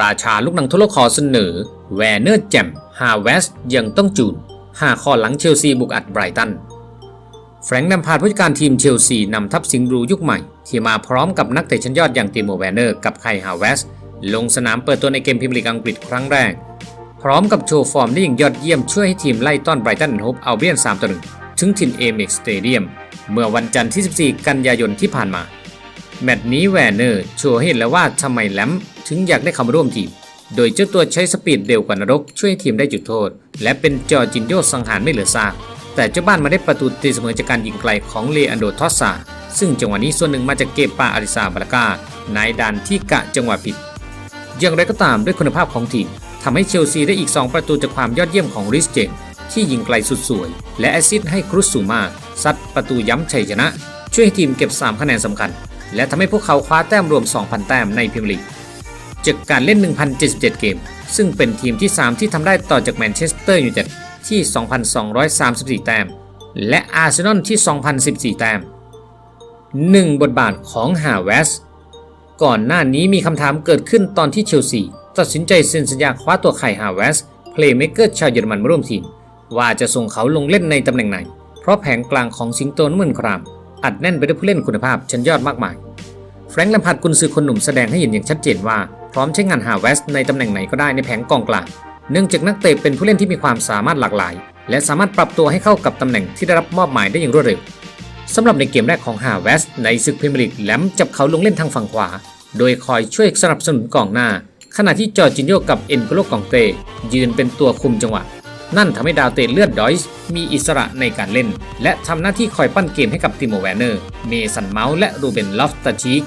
ราชาลูกหนังทุลคอเสนอ แวร์เนอร์แจมฮาเวสยังต้องจูนหาข้อหลังเชลซีบุกอัดไบรตัน แฟรงค์แลมพาดผู้จัดการทีมเชลซีนำทัพสิงห์บลูยุคใหม่ ที่มาพร้อมกับนักเตะชั้นยอดอย่างติโมแวเนอร์กับไคฮาเวสลงสนามเปิดตัวในเกมพรีเมียร์ลีกอังกฤษครั้งแรก พร้อมกับโชว์ฟอร์มได้อย่างยอดเยี่ยมช่วยให้ทีมไล่ต้อนไบรตันโฮปเอาเบียน3ต่อ1ถึงทินเอเม็กสเตเดียมเมื่อวันจันทร์ที่ 14 กันยายนที่ผ่านมา แมตช์นี้แวนเนอร์โชว์ให้เห็นแล้วว่าทำไมแลมถึงอยากได้เข้ามาร่วมทีม โดยเจ้าตัวใช้สปีดเร็วกว่านรกช่วยให้ทีมได้จุดโทษ และเป็นจอจินโยสังหารไม่เหลือซากแต่เจ้าบ้านมาได้ประตูตีเสมอจากการยิงไกลของเลอันโดทอสซาซึ่งจังหวะนี้ส่วนหนึ่งมาจากเกปาอาริซาบาลากานายดันที่กะจังหวะผิด อย่างไรก็ตามด้วยคุณภาพของทีมทำให้เชลซีได้อีก 2 ประตูจากความยอดเยี่ยมของริสเจนที่ยิงไกลสุดสวย และแอซิสต์ให้ครุสซูมาซัดประตูย้ำชัยชนะ ช่วยให้ทีมเก็บ 3 คะแนนสำคัญ และทำให้พวกเขาคว้าแต้มรวม 2,000 แต้มในพรีเมียร์ลีกจากการเล่น 1,077 เกม ซึ่งเป็นทีมที่ 3 ที่ทำได้ต่อจากแมนเชสเตอร์ยูไนเต็ดที่ 2,234 แต้ม และอาร์เซนอลที่ 2,014 แต้ม 1 บทบาทของฮาเวสก่อนหน้านี้มีคำถามเกิดขึ้นตอนที่เชลซีตัดสินใจเซ็นสัญญาคว้าตัวไข่ฮาเวสเพลย์เมกเกอร์ชาวเยอรมันมาร่วมทีม ว่าจะส่งเขาลงเล่นในตำแหน่งไหน เพราะแผงกลางของสิงโตน้ำเงินคราม อัดแน่นไปด้วยผู้เล่นคุณภาพชั้นยอดมากมาย แฟรงค์แลมพาร์ดกุนซือคนหนุ่มแสดงให้เห็นอย่างชัดเจนว่า พร้อมใช้งานฮาเวสในตำแหน่งไหนก็ได้ในแผงกองกลาง เนื่องจากนักเตะเป็นผู้เล่นที่มีความสามารถหลากหลาย และสามารถปรับตัวให้เข้ากับตำแหน่งที่ได้รับมอบหมายได้อย่างรวดเร็วสำหรับในเกมแรกของฮาเวสในศึกพรีเมียร์ลีกแลมจับเขาลงเล่นทางฝั่งขวา โดยคอยช่วยสนับสนุนกองหน้า ขณะที่จอร์จินโยกับเอ็นโกโลกองเตยืนเป็นตัวคุมจังหวะ นั่นทำให้ดาวเตะเลือดดอยส์มีอิสระในการเล่น และทำหน้าที่คอยปั้นเกมให้กับติโมแวนเนอร์ เมสันเมาส์และรูเบนลอฟตาชิก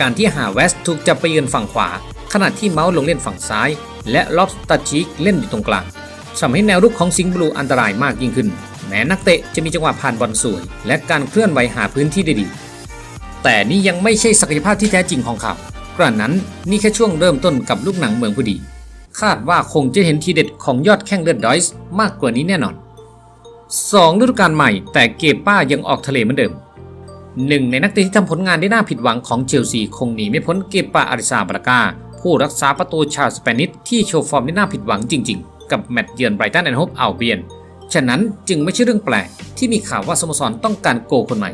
การที่หาเวสถูกจับไปยืนฝั่งขวา ขณะที่เมาส์ลงเล่นฝั่งซ้าย และลอฟตาชิกเล่นอยู่ตรงกลางทำให้แนวรุกของสิงห์บลูอันตรายมากยิ่งขึ้น แม้นักเตะจะมีจังหวะผ่านบอลสวย และการเคลื่อนไหวหาพื้นที่ได้ดี แต่นี่ยังไม่ใช่ศักยภาพที่แท้จริงของเขากระนั้นนี่แค่ช่วงเริ่มต้นกับลูกหนังเมืองผู้ดี คาดว่าคงจะเห็นทีเด็ดของยอดแข้งเลือดดอยส์มากกว่านี้แน่นอน 2ฤดูกาลใหม่แต่เกป้ายังออกทะเลเหมือนเดิมหนึ่งในนักเตะที่ทำผลงานได้น่าผิดหวังของเชลซีคงหนีไม่พ้นเกปาอาริซาบรากา ผู้รักษาประตูชาวสเปนิชที่โชว์ฟอร์มได้น่าผิดหวังจริง ๆ กับแมตช์เยือนไบรตันแอนด์โฮปอัลเบียน ฉะนั้นจึงไม่ใช่เรื่องแปลก ที่มีข่าวว่าสโมสรต้องการโกคนใหม่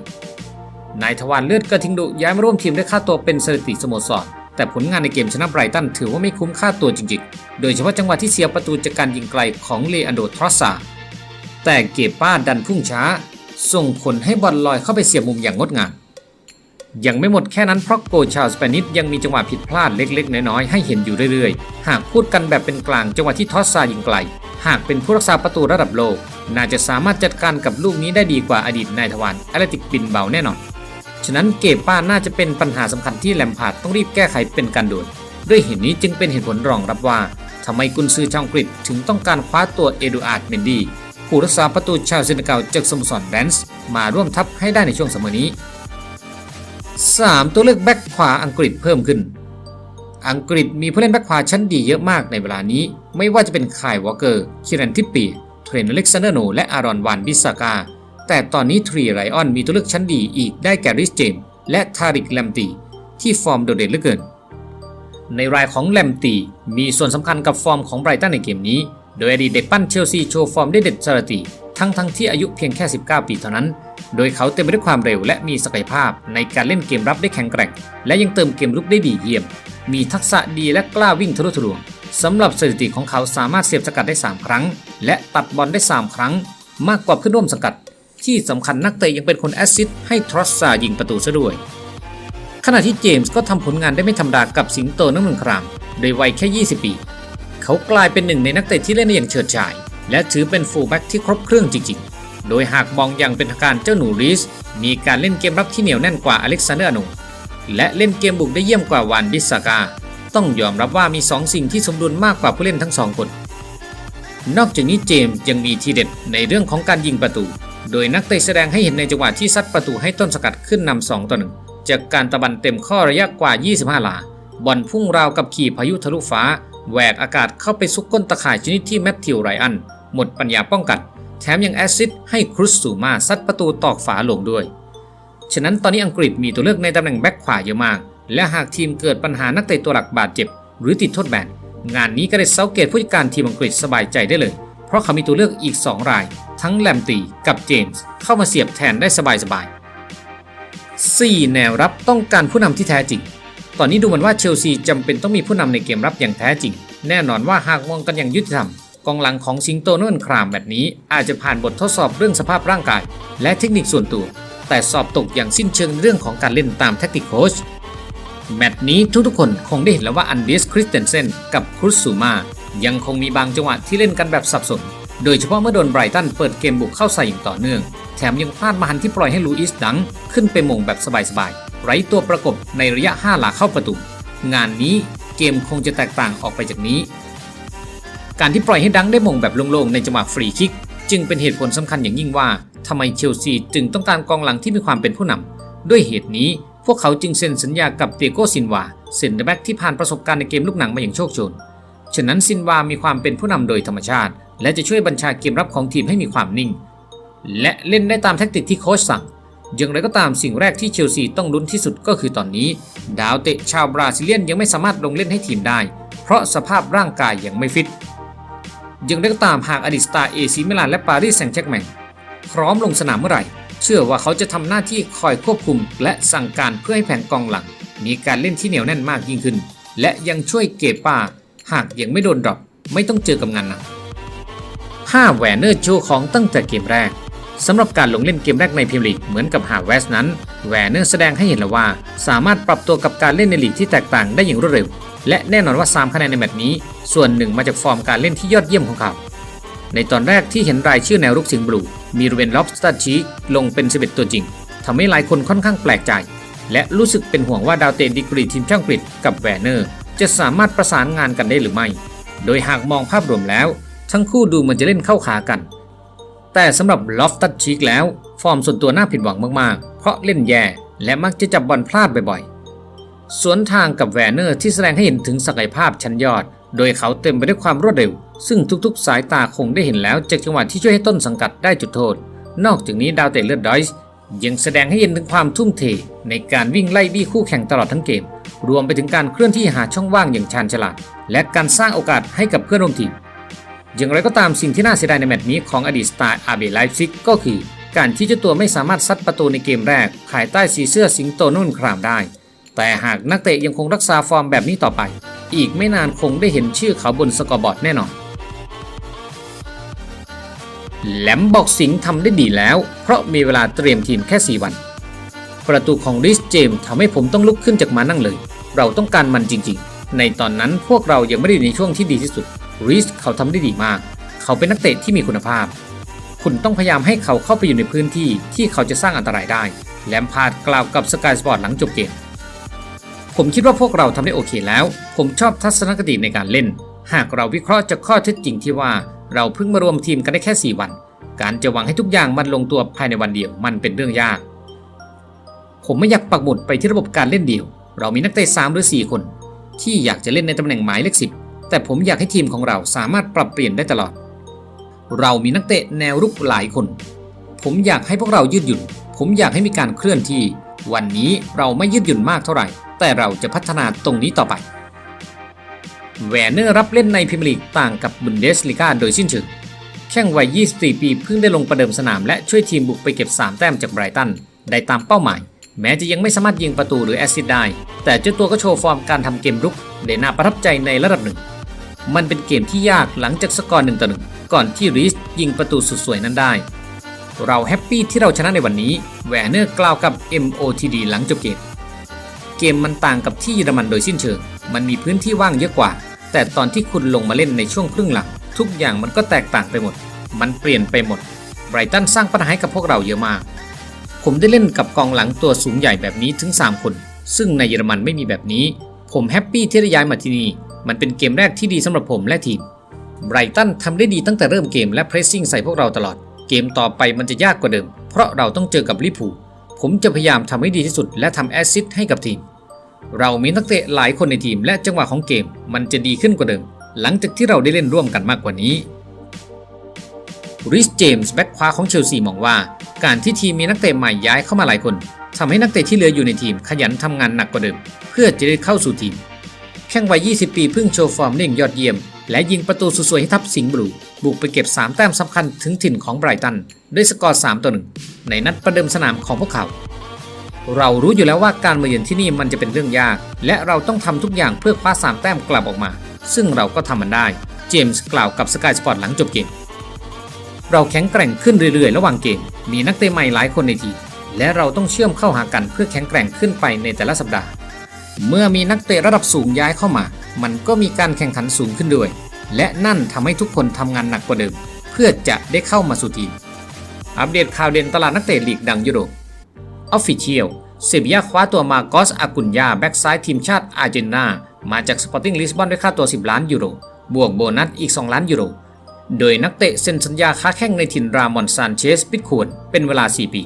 นายทวารเลือดกระทิงดุย้ายมาร่วมทีมด้วยค่าตัวเป็นสถิติสโมสร แต่ผลงานในเกมชนะไบรตันถือว่าไม่คุ้มค่าตัวจริงๆ โดยเฉพาะจังหวะที่เสียประตูจากการยิงไกลของเลอันโดทรอสซาแต่เกป้าดันพุ่งช้า ส่งผลให้บอลลอยเข้าไปเสียบมุมอย่างงดงาม ยังไม่หมดแค่นั้นเพราะโกชาวสเปนิชยังมีจังหวะผิดพลาดเล็ก ๆ น้อยๆให้เห็นอยู่เรื่อยๆ หากพูดกันแบบเป็นกลางจังหวะที่ทอสซายิงไกล หากเป็นผู้รักษาประตูระดับโลก น่าจะสามารถจัดการกับลูกนี้ได้ดีกว่าอดีตนายทวารแอตเลติกบินเบาแน่นอน ฉะนั้นเกป้าน่าจะเป็นปัญหาสำคัญที่แลมพาร์ดต้องรีบแก้ไขเป็นการด่วนด้วยเหตุนี้จึงเป็นเหตุผลรองรับว่าทำไมกุนซือชาวอังกฤษถึงต้องการคว้าตัวเอดูอาร์ดเมนดีผู้รักษาประตูชาวเซนเกาจากสโมสรแดนส์มาร่วมทัพให้ได้ในช่วงสมอนี้ 3 ตัวเลือกแบ็คขวาอังกฤษเพิ่มขึ้น อังกฤษมีผู้เล่นแบ็คขวาชั้นดีเยอะมากในเวลานี้ ไม่ว่าจะเป็นคายวอลเกอร์ คิรันทิปปี เทรนเล็กซานเดอร์โน และอารอนวานบิสากา แต่ตอนนี้ทรีไรออนมีตัวเลือกชั้นดีอีกได้แก่ริสเจมส์และทาริกแลมตีที่ฟอร์มโดดเด่นเหลือเกิน ในรายของแลมตีมีส่วนสำคัญกับฟอร์มของไบรตันในเกมนี้ โดยอดีตเด็กปั้นเชลซีโชว์ฟอร์มได้เด็ดสรตีทั้งทั้งที่อายุเพียงแค่ 19 ปีเท่านั้น โดยเขาเต็มไปด้วยความเร็วและมีศักยภาพในการเล่นเกมรับได้แข็งแกร่ง และยังเติมเกมรุกได้ดีเยี่ยม มีทักษะดีและกล้าวิ่งทะลุทะลวงสำหรับสถิติของเขาสามารถเสียบสกัดได้ 3 ครั้ง และตัดบอลได้ 3 ครั้ง มากกว่าเพื่อนร่วมสังกัด ที่สำคัญนักเตะยังเป็นคนแอสซิสต์ให้ทรอสซายิงประตูซะด้วย ขณะที่เจมส์ก็ทำผลงานได้ไม่ธรรมดากับสิงโตน้ำเมืองคราม โดยวัยแค่ 20 ปี เขากลายเป็นหนึ่งในนักเตะที่เล่นได้อย่างเฉิดฉาย และถือเป็นฟูลแบ็กที่ครบเครื่องจริงๆ โดยหากมองอย่างเป็นทางการเจ้าหนูรีสมีการเล่นเกมรับที่เหนียวแน่นกว่าอเล็กซานเดอร์อโนและเล่นเกมบุกได้เยี่ยมกว่าวานบิสากาต้องยอมรับว่ามี 2 สิ่งที่สมดุลมากกว่าผู้เล่นทั้งสองคน นอกจากนี้เจมส์ยังมีทีเด็ดในเรื่องของการยิงประตู โดยนักเตะแสดงให้เห็นในจังหวะที่ซัดประตูให้ต้นสกัดขึ้นนำ2ต่อ1จากการตะบันเต็มข้อระยะกว่า 25 หลา บอลพุ่งราวกับขี่พายุทะลุฟ้า แหวกอากาศเข้าไปซุกก้นตะข่ายชนิดที่แมตติวไรอัน หมดปัญญาป้องกัน แถมยังแอซิสต์ให้ครุสซูมาซัดประตูตอกฝาลงด้วย ฉะนั้นตอนนี้อังกฤษมีตัวเลือกในตำแหน่งแบ็คขวาเยอะมาก และหากทีมเกิดปัญหานักเตะตัวหลักบาดเจ็บ หรือติดโทษแบนงานนี้ก็ได้เซาเกตผู้จัดการทีมอังกฤษสบายใจได้เลย ราะเขามีตัวเลือกอีก 2 ราย ทั้งแลมตีกับเจมส์เข้ามาเสียบแทนได้สบายๆ4แนวรับต้องการผู้นำที่แท้จริง ตอนนี้ดูเหมือนว่าเชลซีจำเป็นต้องมีผู้นำในเกมรับอย่างแท้จริง แน่นอนว่าหากมองกันอย่างยุติธรรมกองหลังของสิงโตนวนครามแบบนี้อาจจะผ่านบททดสอบเรื่องสภาพร่างกาย และเทคนิคส่วนตัว แต่สอบตกอย่างสิ้นเชิงเรื่องของการเล่นตามแทคติกโค้ชแมตช์นี้ทุกๆคนคงได้เห็นแล้วว่าอันเดสคริสเตนเซนกับครุสซูมา ยังคงมีบางจังหวะที่เล่นกันแบบสับสน โดยเฉพาะเมื่อโดนไบรตันเปิดเกมบุกเข้าใส่อย่างต่อเนื่อง แถมยังพลาดมาหันที่ปล่อยให้ลูอิสดัง ขึ้นไปมงแบบสบายๆ ไร้ตัวประกบในระยะ 5 หลาเข้าประตู งานนี้เกมคงจะแตกต่างออกไปจากนี้ การที่ปล่อยให้ดังได้มงแบบโล่งๆในจังหวะฟรีคิก จึงเป็นเหตุผลสำคัญอย่างยิ่งว่าทำไมเชลซีจึงต้องการกองหลังที่มีความเป็นผู้นำด้วยเหตุนี้พวกเขาจึงเซ็นสัญญากับเตียโกซินวาเซนเตอร์แบ็กที่ผ่านประสบการณ์ในเกมลูกหนังมาอย่างโชคโชน ฉะนั้นซินวามีความเป็นผู้นำโดยธรรมชาติ และจะช่วยบัญชาเกมรับของทีมให้มีความนิ่ง และเล่นได้ตามแทคติกที่โค้ชสั่งอย่างไรก็ตามสิ่งแรกที่เชลซีต้องลุ้นที่สุดก็คือตอนนี้ ดาวเตะชาวบราซิเลียนยังไม่สามารถลงเล่นให้ทีมได้ เพราะสภาพร่างกายยังไม่ฟิตอย่างไรก็ตามหากอดีตสตาร์เอซีมิลานและปารีสแซงต์แชร์กแมงพร้อมลงสนามเมื่อไหร่ เชื่อว่าเขาจะทำหน้าที่คอยควบคุม และสั่งการเพื่อให้แผงกองหลัง มีการเล่นที่เหนียวแน่นมากยิ่งขึ้น และยังช่วยเกป้า หากยังไม่โดนดรอปไม่ต้องเจอกับงานนัก5แหวนเนอร์โชว์ของตั้งแต่เกมแรกสำหรับการลงเล่นเกมแรกในพรีเมียร์ลีกเหมือนกับฮาเวสนั้นแหวนเนอร์แสดงให้เห็นแล้วว่า สามารถปรับตัวกับการเล่นในลีกที่แตกต่างได้อย่างรวดเร็ว และแน่นอนว่า 3 คะแนนในแมตช์นี้ ส่วนหนึ่งมาจากฟอร์มการเล่นที่ยอดเยี่ยมของเขา ในตอนแรกที่เห็นรายชื่อแนวรุกสิงบลู มีรูเวนล็อบสตัดชีลงเป็น11ตัวจริงทำให้หลายคนค่อนข้างแปลกใจ และรู้สึกเป็นห่วงว่าดาวเตนดีกรีทีมช่างกฤษกับแวนเนอร์ จะสามารถประสานงานกันได้หรือไม่ โดยหากมองภาพรวมแล้ว ทั้งคู่ดูเหมันจะเล่นเข้าขากัน แต่สำหรับลอฟตัดชีกแล้ว ฟอร์มส่วนตัวน่าผิดหวังมากๆ เพราะเล่นแย่และมักจะจับบอลพลาดบ่อยๆ สวนทางกับแวนเนอร์ที่แสดงให้เห็นถึงศักยภาพชั้นยอด โดยเขาเต็มไปด้วยความรวดเร็ว ซึ่งทุกๆ สายตาคงได้เห็นแล้วจากจังหวะที่ช่วยให้ต้นสังกัดได้จุดโทษ นอกจากนี้ดาวเตะเลือดดอยส์ ยังแสดงให้เห็นถึงความทุ่มเท ในการวิ่งไล่บี้คู่แข่งตลอดทั้งเกม รวมไปถึงการเคลื่อนที่หาช่องว่างอย่างชาญฉลาด และการสร้างโอกาสให้กับเพื่อนร่วมทีม อย่างไรก็ตามสิ่งที่น่าเสียดายในแมตช์นี้ของอดีตสตาร์อาเบไลฟ์ซิกก็คือ การที่เจ้าตัวไม่สามารถซัดประตูในเกมแรก ภายใต้สีเสื้อสิงโตนุ่นครามได้ แต่หากนักเตะยังคงรักษาฟอร์มแบบนี้ต่อไป อีกไม่นานคงได้เห็นชื่อเขาบนสกอร์บอร์ดแน่นอน แหลมบอกสิงห์ทำได้ดีแล้ว เพราะมีเวลาเตรียมทีมแค่ 4 วัน ประตูของริสเจมส์ทำให้ผมต้องลุกขึ้นจากมานั่งเลย เราต้องการมันจริง ๆ ในตอนนั้นพวกเรายังไม่ได้ในช่วงที่ดีที่สุดริสเขาทำได้ดีมาก เขาเป็นนักเตะที่มีคุณภาพ คุณต้องพยายามให้เขาเข้าไปอยู่ในพื้นที่ที่เขาจะสร้างอันตรายได้แลมพาดกล่าวกับสกายสปอร์ตหลังจบเกมผมคิดว่าพวกเราทำได้โอเคแล้ว ผมชอบทัศนคติในการเล่น หากเราวิเคราะห์จากข้อเท็จจริงที่ว่า เราเพิ่งมารวมทีมกันได้แค่ 4 วัน การจะหวังให้ทุกอย่างมันลงตัวภายในวันเดียวมันเป็นเรื่องยาก ผมไม่อยากปักหมุดไปที่ระบบการเล่นเดี่ยว เรามีนักเตะ3หรือ 4 คน ที่อยากจะเล่นในตำแหน่งหมายเลขสิบแต่ผมอยากให้ทีมของเราสามารถปรับเปลี่ยนได้ตลอด เรามีนักเตะแนวรุกหลายคน ผมอยากให้พวกเรายืดหยุ่น ผมอยากให้มีการเคลื่อนที่ วันนี้เราไม่ยืดหยุ่นมากเท่าไหร่ แต่เราจะพัฒนาตรงนี้ต่อไป แวนเนอร์รับเล่นในพรีเมียร์ลีกต่างกับบุนเดสลีกาโดยสิ้นเชิงแข้งวัย 24 ปีเพิ่งได้ลงประเดิมสนามและช่วยทีมบุกไปเก็บ 3 แต้มจากไบรตัน ได้ตามเป้าหมาย แม้จะยังไม่สามารถยิงประตูหรือแอสซิสต์ได้ แต่เจ้าตัวก็โชว์ฟอร์มการทำเกมรุกได้น่าประทับใจในระดับหนึ่ง มันเป็นเกมที่ยากหลังจากสกอร์หนึ่งต่อหนึ่งก่อนที่รีสยิงประตูสุดสวยนั้นได้ เราแฮปปี้ที่เราชนะในวันนี้แวนเนอร์กล่าวกับ MOTD หลังจบเกมเกมมันต่างกับที่เยอรมันโดยสิ้นเชิง มันมีพื้นที่ว่างเยอะกว่า แต่ตอนที่คุณลงมาเล่นในช่วงครึ่งหลัง ทุกอย่างมันก็แตกต่างไปหมด มันเปลี่ยนไปหมดไบรตันสร้างปัญหาให้กับพวกเราเยอะมาก ผมได้เล่นกับกองหลังตัวสูงใหญ่แบบนี้ถึง 3 คน ซึ่งในเยอรมันไม่มีแบบนี้ ผมแฮปปี้ที่ได้ย้ายมาที่นี่ มันเป็นเกมแรกที่ดีสำหรับผมและทีมไบรตันทำได้ดีตั้งแต่เริ่มเกมและเพรสซิ่งใส่พวกเราตลอด เกมต่อไปมันจะยากกว่าเดิม เพราะเราต้องเจอกับลิเวอร์พูลผมจะพยายามทำให้ดีที่สุดและทำแอสซิสต์ให้กับทีม เรามีนักเตะหลายคนในทีมและจังหวะของเกมมันจะดีขึ้นกว่าเดิม หลังจากที่เราได้เล่นร่วมกันมากกว่านี้ริสเจมส์แบ็คขวาของเชลซีมองว่า การที่ทีมมีนักเตะใหม่ย้ายเข้ามาหลายคนทำให้นักเตะที่เหลืออยู่ในทีมขยันทำงานหนักกว่าเดิม เพื่อจะได้เข้าสู่ทีม แข้งวัย 20 ปีเพิ่งโชว์ฟอร์มเล่งยอดเยี่ยม และยิงประตูสวยๆให้ทัพสิงห์บลูบุกไปเก็บ 3 แต้มสำคัญถึงถิ่นของไบรตันด้วยสกอร์3ต่อ1ในนัดประเดิมสนามของพวกเขา เรารู้อยู่แล้วว่าการมาเยือนที่นี่มันจะเป็นเรื่องยาก และเราต้องทำทุกอย่างเพื่อคว้า3แต้มกลับออกมา ซึ่งเราก็ทำมันได้ เจมส์กล่าวกับสกายสปอร์ตหลังจบเกม เราแข็งแกร่งขึ้นเรื่อยๆ ระหว่างเกม มีนักเตะใหม่หลายคนในทีม และเราต้องเชื่อมเข้าหากันเพื่อแข็งแกร่งขึ้นไปในแต่ละสัปดาห์ เมื่อมีนักเตะระดับสูงย้ายเข้ามา มันก็มีการแข่งขันสูงขึ้นด้วย และนั่นทำให้ทุกคนทำงานหนักกว่าเดิม เพื่อจะได้เข้ามาสู่ทีม อัปเดตข่าวเด่นตลาดนักเตะลีกดังยุโรป ออฟฟิเชียลเซบียาคว้าตัวมาโกสอากุนยาแบ็กซ้ายทีมชาติอาร์เจนตินามาจากสปอร์ติ้งลิสบอนด้วยค่าตัว 10 ล้านยูโร บวกโบนัสอีก 2 ล้านยูโร โดยนักเตะเซ็นสัญญาค้าแข้งในถิ่นรามอนซานเชสปิดควรเป็นเวลา 4 ปี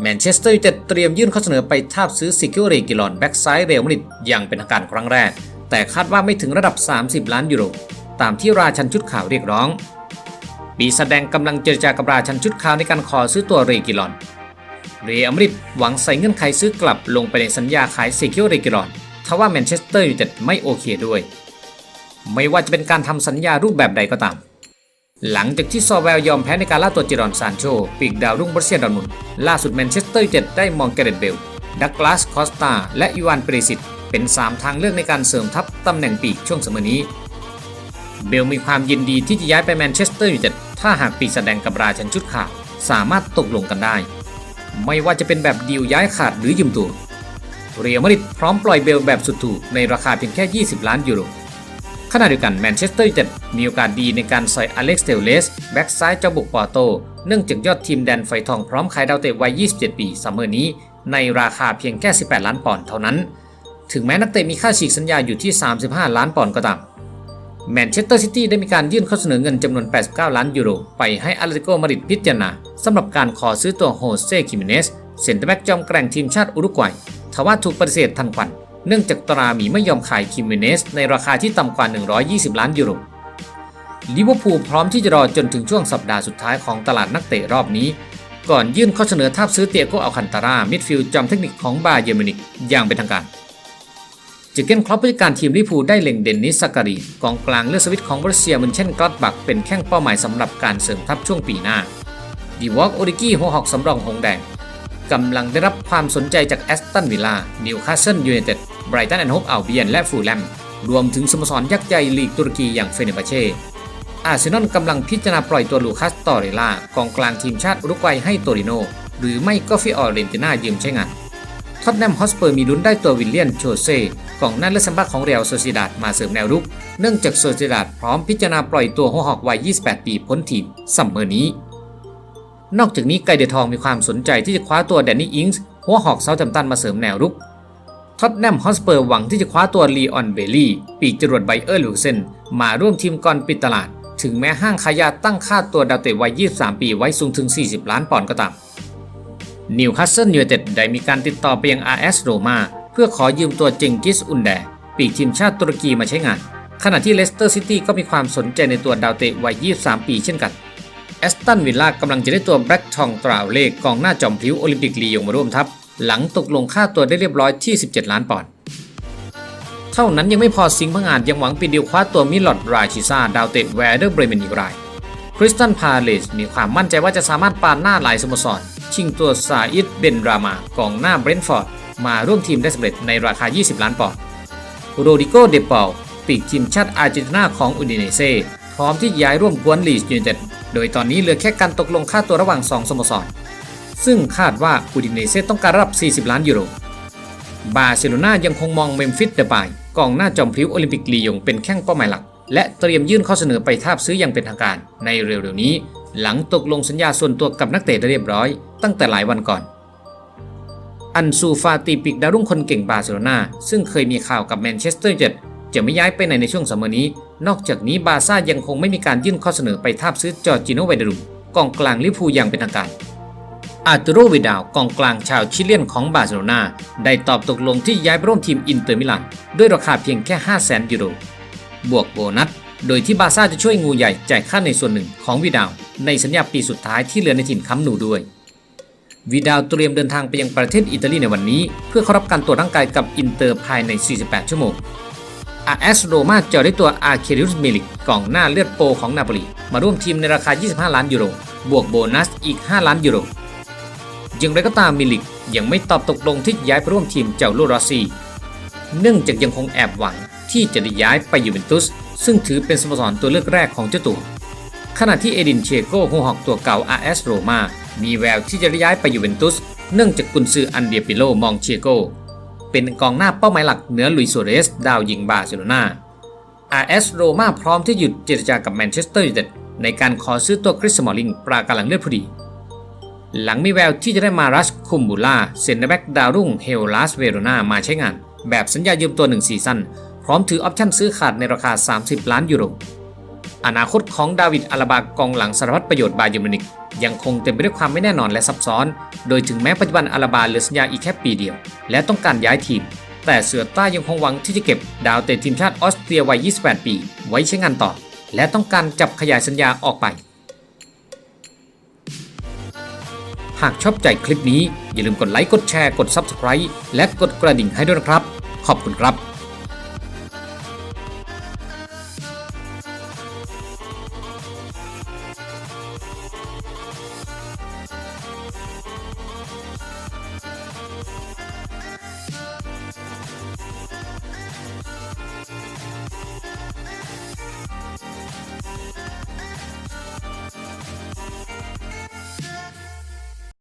แมนเชสเตอร์ยูไนเต็ดเตรียมยื่นข้อเสนอไปทาบซื้อซิกิโอเรกิลอนแบ็กซ้ายเรอัลมาดริดอย่างเป็นทางการครั้งแรก แต่คาดว่าไม่ถึงระดับ 30 ล้านยูโร ตามที่ราชันชุดข่าวเรียกร้องปีแสดงกำลังเจรจากับราชันชุดข่าวในการขอซื้อตัวเรกิลอน เรอัมริดหวังใส่เงื่อนไขซื้อกลับลงไปในสัญญาขายเซคิโอเรกิลอนทว่าแมนเชสเตอร์ยูไนเต็ดไม่โอเคด้วย ไม่ว่าจะเป็นการทำสัญญารูปแบบใดก็ตาม หลังจากที่ซอแวลยอมแพ้ในการล่าตัวจิรอนซานโช ปีกดาวรุ่งบรัสเซียดอร์มุนล่าสุดแมนเชสเตอร์ยูไนเต็ดได้มองแกเรตเบล ดักลาส คอสตา และอีวานเปรซิตเป็น 3 ทางเลือกในการเสริมทัพตำแหน่งปีกช่วงเสมอนี้ เบลมีความยินดีที่จะย้ายไปแมนเชสเตอร์ยูไนเต็ดถ้าหากปีกแสดงกับราชันชุดขาวสามารถตกลงกันได้ ไม่ว่าจะเป็นแบบดีลย้ายขาดหรือยืมตัว เรียลมาดริดพร้อมปล่อยเบลแบบสุดถูกในราคาเพียงแค่ 20 ล้านยูโรขณะเดียวกันแมนเชสเตอร์ยูไนเต็ดมีโอกาสดีในการใส่อเล็กซ์เทลเลสแบ็กซ้ายเจ้าบุกปอร์โต เนื่องจากยอดทีมแดนไฟทองพร้อมขายดาวเตะวัย 27 ปีซัมเมอร์นี้ ในราคาเพียงแค่ 18 ล้านปอนด์เท่านั้น ถึงแม้นักเตะมีค่าฉีกสัญญาอยู่ที่ 35 ล้านปอนด์ก็ตาม แมนเชสเตอร์ซิตี้ได้มีการยื่นข้อเสนอเงินจำนวน 89 ล้านยูโร ไปให้อาร์ติโกมาริดพิจารณาสำหรับการขอซื้อตัวโฮเซ่คิมิเนสเซนเตอร์แบ็กจอมแกร่งทีมชาติอุรุกวัยทว่าถูกปฏิเสธทันควัน เนื่องจากตราหมีไม่ยอมขายคิมิเนสในราคาที่ต่ำกว่า 120 ล้านยูโรลิเวอร์พูลพร้อมที่จะรอจนถึงช่วงสัปดาห์สุดท้ายของตลาดนักเตะรอบนี้ ก่อนยื่นข้อเสนอทาบซื้อเตียโกอัลคันตารามิดฟิลด์จอมเทคนิคของบาเยอร์มินิกอย่างเป็นทางการ จิเกนครอปผู้จัดการทีมลิเวอร์พูลได้เล็งเดนนิสการีกองกลางเลือดสวิตของบรัสเซียมันเช่นกรอตบักเป็นแข้งเป้าหมายสำหรับการเสริมทัพช่วงปีหน้าดีวอกโอริกี้หัวหอกสำรองหงแดงกำลังได้รับความสนใจจากแอสตันวิลล่านิวคาสเซิลยูไนเต็ดไบรตันแอนด์โฮปอัลเบียนและฟูลแลมรวมถึงสโมสรยักษ์ใหญ่ลีกตุรกีอย่างเฟเนบาเช่อาร์เซนอลกำลังพิจารณาปล่อยตัวลูคัสตอเรล่ากองกลางทีมชาติอุรุกวัยให้โตริโนหรือไม่ก็ฟิออเรนติน่ายืมใช้งาน ท็อตแนมฮอสเปอร์มีลุ้นได้ตัววิลเลียนโชเซ่กองหน้าเลือดสัมบักของเรียลโซซิดาดมาเสริมแนวรุก เนื่องจากโซซิดาดพร้อมพิจารณาปล่อยตัวหัวหอกวัย 28 ปีพ้นทีมซัมเมอร์นี้ นอกจากนี้ไกเดทองมีความสนใจที่จะคว้าตัวแดนนี่อิงส์หัวหอกเซาท์แฮมตันมาเสริมแนวรุกท็อตแนมฮอสเปอร์หวังที่จะคว้าตัวลีออนเบลลี่ ปีกจรวดไบเออร์ลูเซนมาร่วมทีมก่อนปิดตลาด ถึงแม้ห้างขายยาตั้งค่าตัวดาวเตะวัย 23 ปีไว้สูงถึง 40 ล้านปอนด์ก็ตาม นิวคาสเซิลยูไนเต็ดได้มีการติดต่อไปยัง RS โรมาเพื่อขอยืมตัวเจงกิสอุนแดปีกทีมชาติตุรกีมาใช้งาน ขณะที่เลสเตอร์ซิตี้ก็มีความสนใจในตัวดาวเตะวัย 23 ปีเช่นกันแอสตันวิลล่ากำลังจะได้ตัวแบล็กทองตราวเลกกองหน้าจอมพลิ้วโอลิมปิกลียงมาร่วมทัพ หลังตกลงค่าตัวได้เรียบร้อยที่ 17 ล้านปอนด์เท่านั้นยังไม่พอสิงห์พังอาจยังหวังปิดดีลคว้าตัวมิลอดราชิซาดาวเตะแวร์เดอร์เบรเมนอีกรายคริสตันพาเลสมีความมั่นใจว่าจะสามารถปานหน้าหลายสโมสร ชิงตัวซาอิดเบนรามากองหน้าเบรนท์ฟอร์ด มาร่วมทีมได้สำเร็จในราคา 20 ล้านปอนด์โรดิโกเดเปาปีกทีมชาติอาร์เจนตินาของอุดิเนเซ่พร้อมที่ย้ายร่วมกวนลีสยูไนเต็ดโดยตอนนี้เหลือแค่การตกลงค่าตัวระหว่าง 2สโมสร ซึ่งคาดว่าอุดิเนเซ่ต้องการรับ 40 ล้านยูโร บาร์เซโลนายังคงมองเมมฟิสเดบายกองหน้าจอมพลิ้วโอลิมปิกลียงเป็นแข้งเป้าหมายหลัก และเตรียมยื่นข้อเสนอไปทาบซื้ออย่างเป็นทางการในเร็วๆนี้ หลังตกลงสัญญาส่วนตัวกับนักเตะได้เรียบร้อย ตั้งแต่หลายวันก่อน อันซูฟาตีปีกดาวรุ่งคนเก่งบาร์เซโลนาซึ่งเคยมีข่าวกับแมนเชสเตอร์ยูไนเต็ดจะไม่ย้ายไปไหนในช่วงซัมมอร์นี้ นอกจากนี้บาร์ซ่ายังคงไม่มีการยื่นข้อเสนอไปทาบซื้อจอร์จิโนไวเดรุมกองกลางลิเวอร์พูอย่างเป็นทางการ อาร์ตูโรวิดาวกองกลางชาวชิเลียนของบาร์เซโลนาได้ตอบตกลงที่ย้ายไปร่วมทีมอินเตอร์มิลานด้วยราคาเพียงแค่ 5 0 0 0 0 0ยูโร บวกโบนัส โดยที่บาซ่าจะช่วยงูใหญ่จ่ายค่าในส่วนหนึ่งของวิดาวในสัญญาปีสุดท้ายที่เหลือในถิ่นค้ำหนูด้วย วิดาวเตรียมเดินทางไปยังประเทศอิตาลีในวันนี้ เพื่อเข้ารับการตรวจร่างกายกับอินเตอร์ภายใน 48 ชั่วโมงอาเอสโรมาเจะได้ตัวอาร์เคริอุสมิลิกกองหน้าเลือดโปของนาโปลีมาร่วมทีมในราคา 25 ล้านยูโร บวกโบนัสอีก 5 ล้านยูโรอย่างไรก็ตามมิลิกยังไม่ตอบตกลงที่ย้ายไปร่วมทีมเจ้าลูรอซีเนื่องจากยังคงแอบหวังที่จะได้ย้ายไปยูเวนตุส ซึ่งถือเป็นสโมสรตัวเลือกแรกของเจ้าตัวขณะที่เอดินเชโกหัวหอกตัวเก่า RS โรมา มีแววที่จะย้ายไปยูเวนตุส เนื่องจากกุนซืออันเดียปิโลมองเชโก เป็นกองหน้าเป้าหมายหลักเหนือลุยโซเรส ดาวยิงบาร์เซโลนา RS โรมาพร้อมที่หยุดเจรจากับแมนเชสเตอร์ยูไนเต็ดในการขอซื้อตัวคริสมอลลิงปรากำลังเลือดพอดี หลังมีแววที่จะได้มารัชคุมบูล่าเซนเตอร์แบ็กดาวรุ่งเฮลลาสเวโรนามาใช้งาน แบบสัญญายืมตัว1ซีซั่นพร้อมถือออปชั่นซื้อขาดในราคา 30 ล้านยูโร อนาคตของดาวิดอาลาบากองหลังสารพัดประโยชน์บาเยอร์มินิกยังคงเต็มไปด้วยความไม่แน่นอนและซับซ้อน โดยถึงแม้ปัจจุบันอาลาบาเหลือสัญญาอีกแค่ปีเดียว และต้องการย้ายทีม แต่เสือใต้ยังคงหวังที่จะเก็บดาวเตะทีมชาติออสเตรียวัย 28 ปี ไว้ใช้งานต่อ และต้องการจับขยายสัญญาออกไป หากชอบใจคลิปนี้อย่าลืมกดไลค์กดแชร์กด Subscribe และกดกระดิ่งให้ด้วยนะครับ ขอบคุณครับ